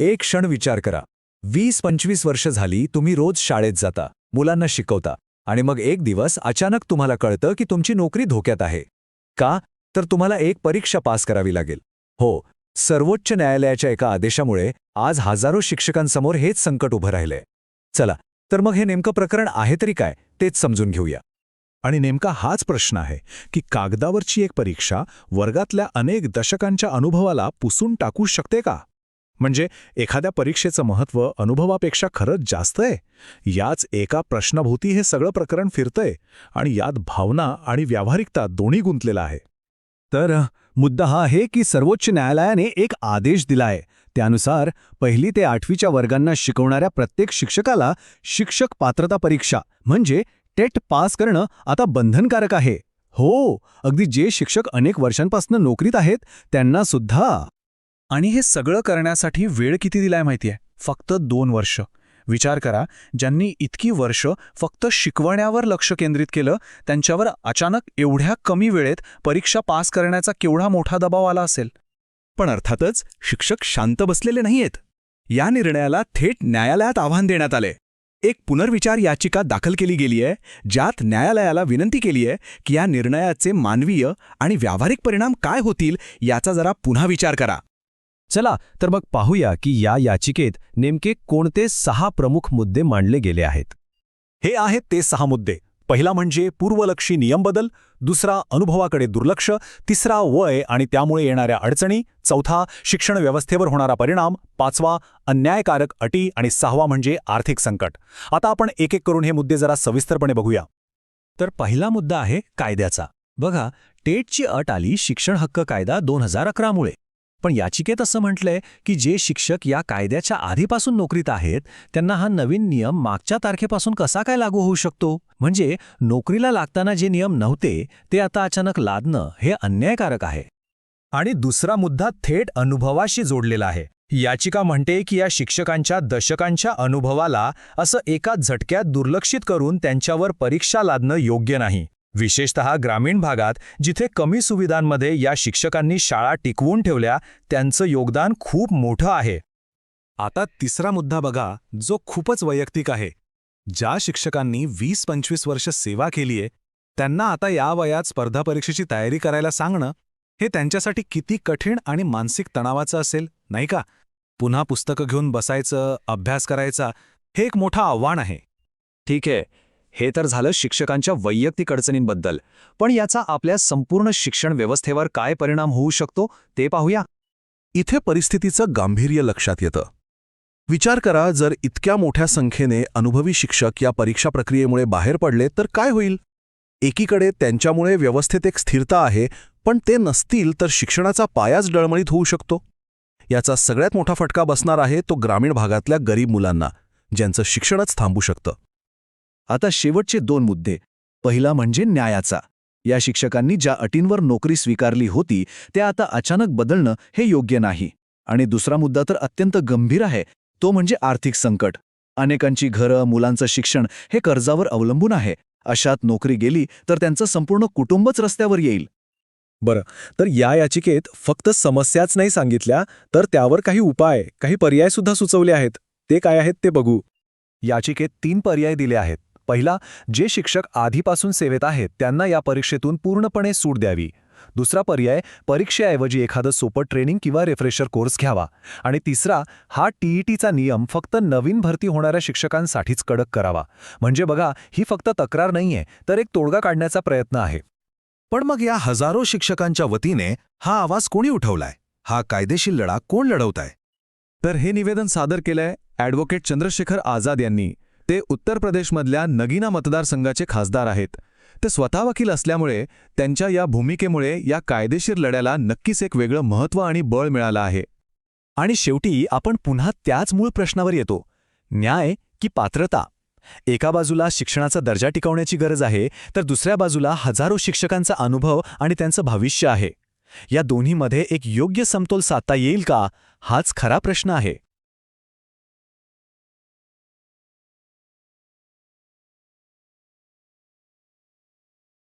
एक क्षण विचार करा. वीस पंचवीस वर्ष झाली तुम्ही रोज शाळेत जाता मुलांना शिकवता आणि मग एक दिवस अचानक तुम्हाला कळतं की तुमची नोकरी धोक्यात आहे. का? तर तुम्हाला एक परीक्षा पास करावी लागेल. हो सर्वोच्च न्यायालयाच्या एका आदेशामुळे आज हजारो शिक्षकांसमोर हेच संकट उभं राहिलंय. चला तर मग हे नेमकं प्रकरण आहे तरी काय तेच समजून घेऊया. आणि नेमका हाच प्रश्न आहे की कागदावरची एक परीक्षा वर्गातल्या अनेक दशकांच्या अनुभवाला पुसून टाकू शकते का? म्हणजे एखाद्या परीक्षेचं महत्त्व अनुभवापेक्षा खरंच जास्त आहे. याच एका प्रश्नाभोवती हे सगळं प्रकरण फिरतंय आणि यात भावना आणि व्यावहारिकता दोन्ही गुंतलेला आहे. तर मुद्दा हा आहे की सर्वोच्च न्यायालयाने एक आदेश दिलाय. त्यानुसार पहिली ते आठवीच्या वर्गांना शिकवणाऱ्या प्रत्येक शिक्षकाला शिक्षक पात्रता परीक्षा म्हणजे टेट पास करणं आता बंधनकारक आहे. हो अगदी जे शिक्षक अनेक वर्षांपासून नोकरीत आहेत त्यांना सुद्धा आणि हे सगळं करण्यासाठी वेळ किती दिलाय माहितीये? फक्त दोन वर्ष. विचार करा ज्यांनी इतकी वर्ष फक्त शिकवण्यावर लक्ष केंद्रित केलं त्यांच्यावर अचानक एवढ्या कमी वेळेत परीक्षा पास करण्याचा केवढा मोठा दबाव आला असेल? पण अर्थातच शिक्षक शांत बसलेले नाहीयेत. या निर्णयाला थेट न्यायालयात आव्हान देण्यात आले. एक पुनर्विचार याचिका दाखल केली गेलीय ज्यात न्यायालयाला विनंती केलीये की या निर्णयाचे मानवीय आणि व्यावहारिक परिणाम काय होतील याचा जरा पुन्हा विचार करा. चला तर मग पाहूया की या याचिकेत नेमके कोणते सहा प्रमुख मुद्दे मांडले गेले आहेत. हे आहेत ते सहा मुद्दे. पहिला म्हणजे पूर्वलक्षी नियम बदल दुसरा अनुभवाकडे दुर्लक्ष तिसरा वय आणि त्यामुळे येणाऱ्या अडचणी चौथा शिक्षण व्यवस्थेवर होणारा परिणाम पाचवा अन्यायकारक अटी आणि सहावा म्हणजे आर्थिक संकट. आता आपण एक एक करून हे मुद्दे जरा सविस्तरपणे बघूया. तर पहिला मुद्दा आहे कायद्याचा. बघा टेटची अट आली शिक्षण हक्क कायदा दोन हजार अकरामुळे पण याचिकेत असं म्हटलंय की जे शिक्षक या कायद्याच्या आधीपासून नोकरीत आहेत त्यांना हा नवीन नियम मागच्या तारखेपासून कसा काय लागू होऊ शकतो? म्हणजे नोकरीला लागताना जे नियम नव्हते ते आता अचानक लादणं हे अन्यायकारक आहे. आणि दुसरा मुद्दा थेट अनुभवाशी जोडलेला आहे. याचिका म्हणते की या शिक्षकांच्या दशकांच्या अनुभवाला असं एका झटक्यात दुर्लक्षित करून त्यांच्यावर परीक्षा लादणं योग्य नाही. विशेषतः ग्रामीण भागात जिथे कमी सुविधांमध्ये या शिक्षकांनी शाळा टिकवून ठेवल्या त्यांचं योगदान खूप मोठं आहे. आता तिसरा मुद्दा बघा जो खूपच वैयक्तिक आहे. ज्या शिक्षकांनी वीस पंचवीस वर्ष सेवा केलीये त्यांना आता या वयात स्पर्धा परीक्षेची तयारी करायला सांगणं हे त्यांच्यासाठी किती कठीण आणि मानसिक तणावाचं असेल नाही का? पुन्हा पुस्तकं घेऊन बसायचं अभ्यास करायचा हे एक मोठं आव्हान आहे. ठीक आहे. हे तर झालं शिक्षकांच्या वैयक्तिक अडचणींबद्दल. पण याचा आपल्या संपूर्ण शिक्षण व्यवस्थेवर काय परिणाम होऊ शकतो ते पाहूया. इथे परिस्थितीचं गांभीर्य लक्षात येतं. विचार करा जर इतक्या मोठ्या संख्येने अनुभवी शिक्षक या परीक्षा प्रक्रियेमुळे बाहेर पडले तर काय होईल? एकीकडे त्यांच्यामुळे व्यवस्थेत एक स्थिरता आहे पण ते नसतील तर शिक्षणाचा पायाच डळमळीत होऊ शकतो. याचा सगळ्यात मोठा फटका बसणार आहे तो ग्रामीण भागातल्या गरीब मुलांना ज्यांचं शिक्षणच थांबू शकतं. आता शेवटचे दोन मुद्दे. पहिला म्हणजे न्यायाचा. या शिक्षकांनी ज्या अटींवर नोकरी स्वीकारली होती त्या आता अचानक बदलणं हे योग्य नाही. आणि दुसरा मुद्दा तर अत्यंत गंभीर आहे तो म्हणजे आर्थिक संकट. अनेकांची घरं मुलांचं शिक्षण हे कर्जावर अवलंबून आहे. अशात नोकरी गेली तर त्यांचं संपूर्ण कुटुंबच रस्त्यावर येईल. बरं तर या याचिकेत फक्त समस्याच नाही सांगितल्या तर त्यावर काही उपाय काही पर्यायसुद्धा सुचवले आहेत. ते काय आहेत ते बघू. याचिकेत तीन पर्याय दिले आहेत. पहिला जे शिक्षक आधीपासून सेवेत आहेत त्यांना या परीक्षेतून पूर्णपणे सूट द्यावी. दुसरा पर्याय परीक्षेऐवजी एखादं सोपं ट्रेनिंग किंवा रिफ्रेशर कोर्स घ्यावा. आणि तिसरा हा टीईटीचा नियम फक्त नवीन भरती होणाऱ्या शिक्षकांसाठीच कडक करावा. म्हणजे बघा ही फक्त तक्रार नाहीये तर एक तोडगा काढण्याचा प्रयत्न आहे. पण मग या हजारो शिक्षकांच्या वतीने हा आवाज कोणी उठवलाय? हा कायदेशीर लढा कोण लढवताय? तर हे निवेदन सादर केलंय ॲडव्होकेट चंद्रशेखर आझाद यांनी. ते उत्तर प्रदेशमधल्या नगीना मतदारसंघाचे खासदार आहेत. ते स्वतः वकील असल्यामुळे त्यांच्या या भूमिकेमुळे या कायदेशीर लढ्याला नक्कीच एक वेगळं महत्त्व आणि बळ मिळालं आहे. आणि शेवटी आपण पुन्हा त्याच मूळ प्रश्नावर येतो. न्याय की पात्रता? एका बाजूला शिक्षणाचा दर्जा टिकवण्याची गरज आहे तर दुसऱ्या बाजूला हजारो शिक्षकांचा अनुभव आणि त्यांचं भविष्य आहे. या दोन्हीमध्ये एक योग्य समतोल साधता येईल का? हाच खरा प्रश्न आहे.